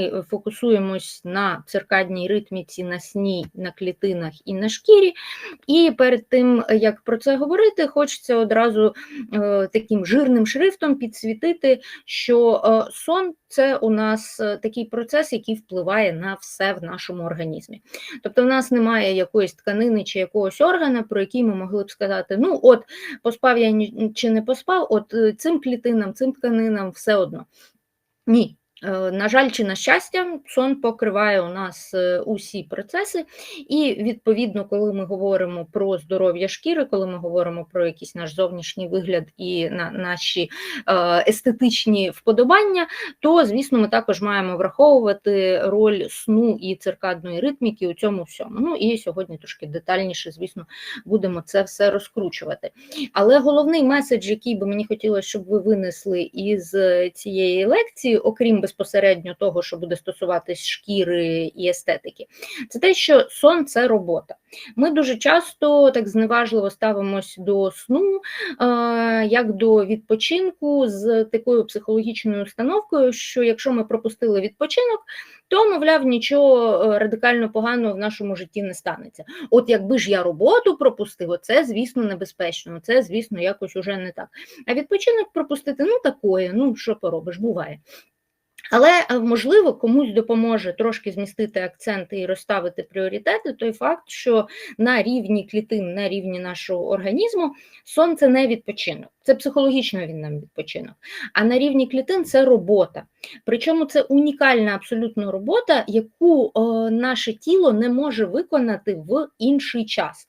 е, фокусуємось на циркадній ритміці, на сні, на клітинах і на шкірі. І перед тим, як про це говорити, хочеться одразу е, таким жирним шрифтом підсвітити, що е, сон це у нас е, такий процес, який впливає на все в нашому організмі. Тобто, в нас немає якоїсь тканини чи якогось органа, про який ми могли б сказати: ну, от поспав я чи не поспав, от е, цим клітинам, цим тканинам все одно. Ні. Е, На жаль, чи на щастя, сон покриває у нас е, усі процеси, і відповідно, коли ми говоримо про здоров'я шкіри, коли ми говоримо про якийсь наш зовнішній вигляд і на наші е, естетичні вподобання, то звісно, ми також маємо враховувати роль сну і циркадної ритміки у цьому всьому. Ну і сьогодні трошки детальніше, звісно, будемо це все розкручувати. Але головний меседж, який би мені хотілося, щоб ви винесли із цієї лекції, окрім безпосередньо того, що буде стосуватись шкіри і естетики, це те, що сон це робота. Ми дуже часто так зневажливо ставимось до сну, е, як до відпочинку з такою психологічною установкою, що якщо ми пропустили відпочинок, то, мовляв, нічого е, радикально поганого в нашому житті не станеться. От якби ж я роботу пропустив, це, звісно, небезпечно, це, звісно, якось уже не так. А відпочинок пропустити, ну такое, ну що поробиш, буває. Але е, можливо комусь допоможе трошки змістити акценти і розставити пріоритети. Той факт, що на рівні клітин, на рівні нашого організму, сон це не відпочинок, це психологічно він нам відпочинок. А на рівні клітин це робота. Причому це унікальна абсолютно робота, яку е, наше тіло не може виконати в інший час.